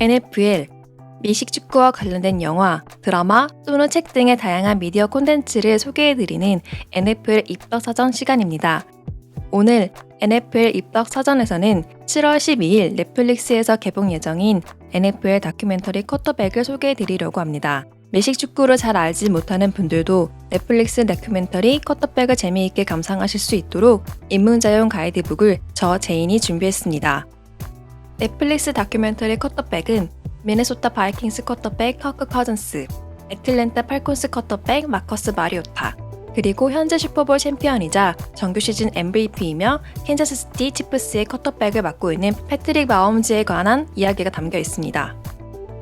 NFL, 미식 축구와 관련된 영화, 드라마 또는 책 등의 다양한 미디어 콘텐츠를 소개해드리는 NFL 입덕 사전 시간입니다. 오늘 NFL 입덕 사전에서는 7월 12일 넷플릭스에서 개봉 예정인 NFL 다큐멘터리 커터백을 소개해드리려고 합니다. 미식 축구를 잘 알지 못하는 분들도 넷플릭스 다큐멘터리 커터백을 재미있게 감상하실 수 있도록 입문자용 가이드북을 저 제인이 준비했습니다. 넷플릭스 다큐멘터리 커터백은 미네소타 바이킹스 커터백 커크 커즌스, 애틀랜타 팔콘스 커터백 마커스 마리오타, 그리고 현재 슈퍼볼 챔피언이자 정규 시즌 MVP이며 캔자스시티 치프스의 커터백을 맡고 있는 패트릭 마홈즈에 관한 이야기가 담겨 있습니다.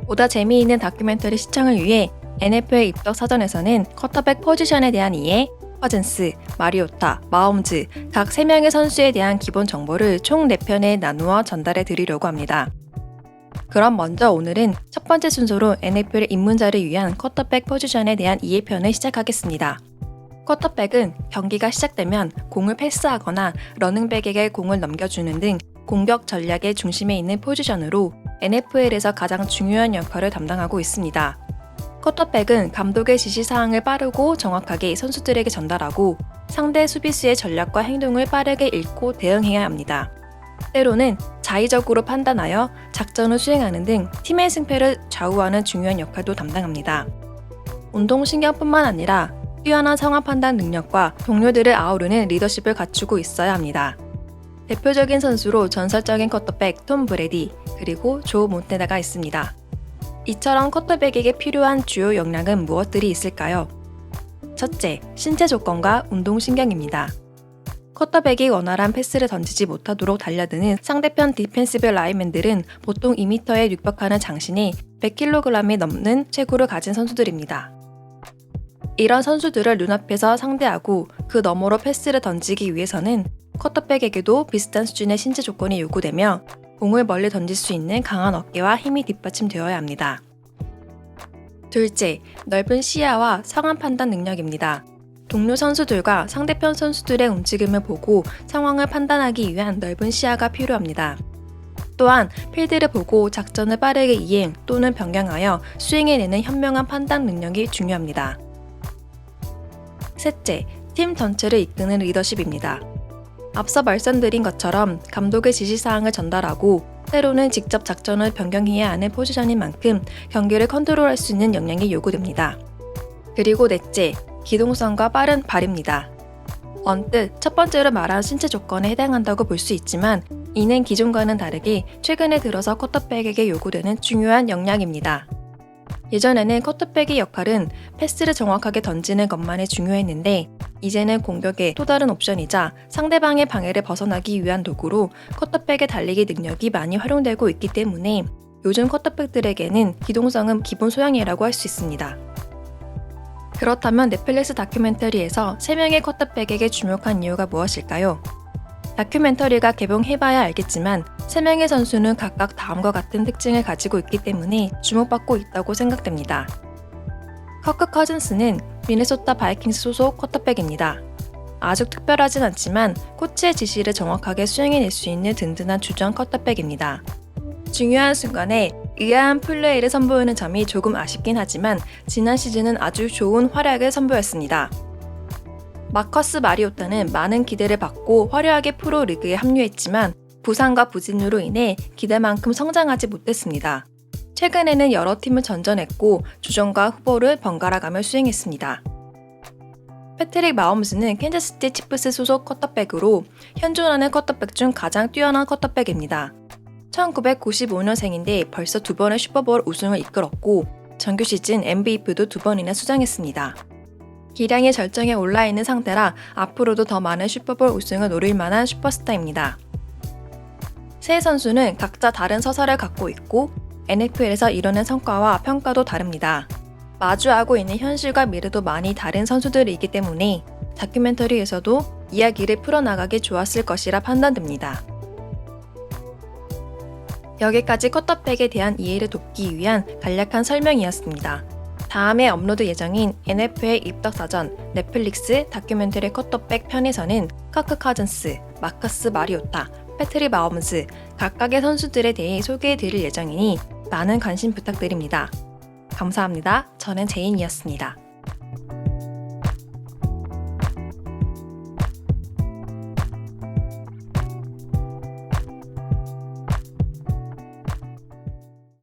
보다 재미있는 다큐멘터리 시청을 위해 NFL 입덕 사전에서는 커터백 포지션에 대한 이해, 커즌스, 마리오타, 마홈즈 각 3명의 선수에 대한 기본 정보를 총 4편에 나누어 전달해 드리려고 합니다. 그럼 먼저 오늘은 첫 번째 순서로 NFL 입문자를 위한 커터백 포지션에 대한 이해편을 시작하겠습니다. 커터백은 경기가 시작되면 공을 패스하거나 러닝백에게 공을 넘겨주는 등 공격 전략의 중심에 있는 포지션으로 NFL에서 가장 중요한 역할을 담당하고 있습니다. 커터백은 감독의 지시사항을 빠르고 정확하게 선수들에게 전달하고 상대 수비수의 전략과 행동을 빠르게 읽고 대응해야 합니다. 때로는 자의적으로 판단하여 작전을 수행하는 등 팀의 승패를 좌우하는 중요한 역할도 담당합니다. 운동신경뿐만 아니라 뛰어난 상황 판단 능력과 동료들을 아우르는 리더십을 갖추고 있어야 합니다. 대표적인 선수로 전설적인 커터백 톰 브레디 그리고 조 몬테나가 있습니다. 이처럼 커터백에게 필요한 주요 역량은 무엇들이 있을까요? 첫째, 신체 조건과 운동신경입니다. 커터백이 원활한 패스를 던지지 못하도록 달려드는 상대편 디펜시브 라인맨들은 보통 2m에 육박하는 장신이 100kg이 넘는 체구를 가진 선수들입니다. 이런 선수들을 눈앞에서 상대하고 그 너머로 패스를 던지기 위해서는 커터백에게도 비슷한 수준의 신체 조건이 요구되며 공을 멀리 던질 수 있는 강한 어깨와 힘이 뒷받침되어야 합니다. 둘째, 넓은 시야와 상황 판단 능력입니다. 동료 선수들과 상대편 선수들의 움직임을 보고 상황을 판단하기 위한 넓은 시야가 필요합니다. 또한 필드를 보고 작전을 빠르게 이행 또는 변경하여 수행해내는 현명한 판단 능력이 중요합니다. 셋째, 팀 전체를 이끄는 리더십입니다. 앞서 말씀드린 것처럼 감독의 지시사항을 전달하고 때로는 직접 작전을 변경해야 하는 포지션인 만큼 경기를 컨트롤할 수 있는 역량이 요구됩니다. 그리고 넷째, 기동성과 빠른 발입니다. 언뜻 첫 번째로 말한 신체 조건에 해당한다고 볼 수 있지만 이는 기존과는 다르게 최근에 들어서 커터백에게 요구되는 중요한 역량입니다. 예전에는 커터백의 역할은 패스를 정확하게 던지는 것만이 중요했는데 이제는 공격의 또 다른 옵션이자 상대방의 방해를 벗어나기 위한 도구로 커터백의 달리기 능력이 많이 활용되고 있기 때문에 요즘 커터백들에게는 기동성은 기본 소양이라고 할 수 있습니다. 그렇다면 넷플릭스 다큐멘터리에서 3명의 커터백에게 주목한 이유가 무엇일까요? 다큐멘터리가 개봉해봐야 알겠지만 3명의 선수는 각각 다음과 같은 특징을 가지고 있기 때문에 주목받고 있다고 생각됩니다. 커크 커즌스는 미네소타 바이킹스 소속 쿼터백입니다. 아주 특별하진 않지만 코치의 지시를 정확하게 수행해낼 수 있는 든든한 주전 쿼터백입니다. 중요한 순간에 의아한 플레이를 선보이는 점이 조금 아쉽긴 하지만 지난 시즌은 아주 좋은 활약을 선보였습니다. 마커스 마리오타는 많은 기대를 받고 화려하게 프로 리그에 합류했지만 부상과 부진으로 인해 기대만큼 성장하지 못했습니다. 최근에는 여러 팀을 전전했고 주전과 후보를 번갈아 가며 수행했습니다. 패트릭 마홈스는 캔자스티 치프스 소속 커터백으로 현존하는 커터백 중 가장 뛰어난 커터백입니다. 1995년생인데 벌써 두 번의 슈퍼볼 우승을 이끌었고 정규 시즌 MVP도 두 번이나 수상했습니다. 기량의 절정에 올라 있는 상태라 앞으로도 더 많은 슈퍼볼 우승을 노릴 만한 슈퍼스타입니다. 세 선수는 각자 다른 서사를 갖고 있고 NFL에서 이루는 성과와 평가도 다릅니다. 마주하고 있는 현실과 미래도 많이 다른 선수들이기 때문에 다큐멘터리에서도 이야기를 풀어나가기 좋았을 것이라 판단됩니다. 여기까지 커터백에 대한 이해를 돕기 위한 간략한 설명이었습니다. 다음에 업로드 예정인 NFL 입덕사전 넷플릭스 다큐멘터리 커터백 편에서는 카크 카즌스, 마커스 마리오타, 패트리 마홈스 각각의 선수들에 대해 소개해 드릴 예정이니 많은 관심 부탁드립니다. 감사합니다. 저는 제인이었습니다.